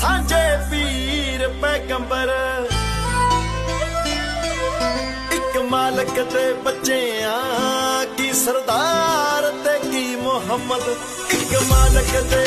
ਸਾਂਝੇ ਪੀਰ ਪੈਗੰਬਰ। ਇੱਕ ਮਾਲਕ ਦੇ ਬੱਚਿਆਂ ਕੀ ਸਰਦਾਰ ਤੇ ਕੀ ਮੁਹੰਮਦ। ਇੱਕ ਮਾਲਕ ਦੇ